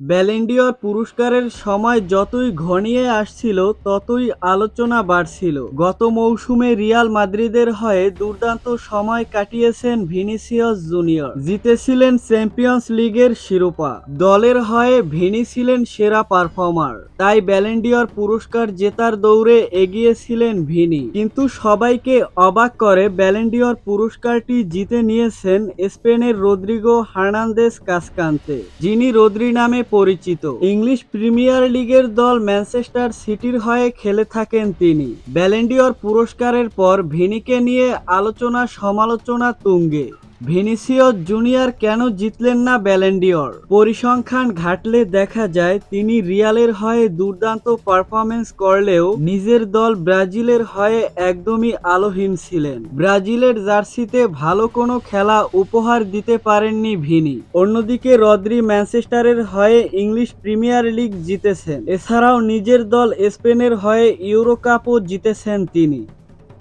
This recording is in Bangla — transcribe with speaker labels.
Speaker 1: ব্যালেন্ডিয়র পুরস্কারের সময় যতই ঘনিয়ে আসছিল, ততই আলোচনা বাড়ছিল। গত মৌসুমে রিয়াল মাদ্রিদের হয়ে দুর্দান্ত সময় কাটিয়েছেন ভিনিসিয়াস জুনিয়র। জিতেছিলেন চ্যাম্পিয়ন্স লিগের শিরোপা। দলের হয়ে ভিনি ছিলেন সেরা পারফর্মার। তাই ব্যালেন্ডিয়র পুরস্কার জেতার দৌড়ে এগিয়েছিলেন ভিনি। কিন্তু সবাইকে অবাক করে ব্যালেন্ডিয়র পুরস্কারটি জিতে নিয়েছেন স্পেনের রদ্রিগো হার্নান্দেস কাসকান্তে যিনি রদ্রি নামে পরিচিত। ইংলিশ প্রিমিয়ার লিগের দল ম্যানচেস্টার সিটির হয়ে খেলে থাকেন তিনি। ব্যালেন্ডিওর পুরস্কারের পর ভিনিকে নিয়ে আলোচনা সমালোচনা তুঙ্গে। ভিনিসিয়াস জুনিয়র কেন জিতলেন না ব্যালেন্ডিয়র? পরিসংখ্যান ঘাটলে দেখা যায়, তিনি রিয়ালের হয়ে দুর্দান্ত পারফরমেন্স করলেও নিজের দল ব্রাজিলের হয়ে একদমই আলোহীন ছিলেন। ব্রাজিলের জার্সিতে ভালো কোনো খেলা উপহার দিতে পারেননি ভিনি। অন্যদিকে রদ্রি ম্যানচেস্টারের হয়ে ইংলিশ প্রিমিয়ার লিগ জিতেছেন। এছাড়াও নিজের দল স্পেনের হয়ে ইউরো কাপও জিতেছেন তিনি।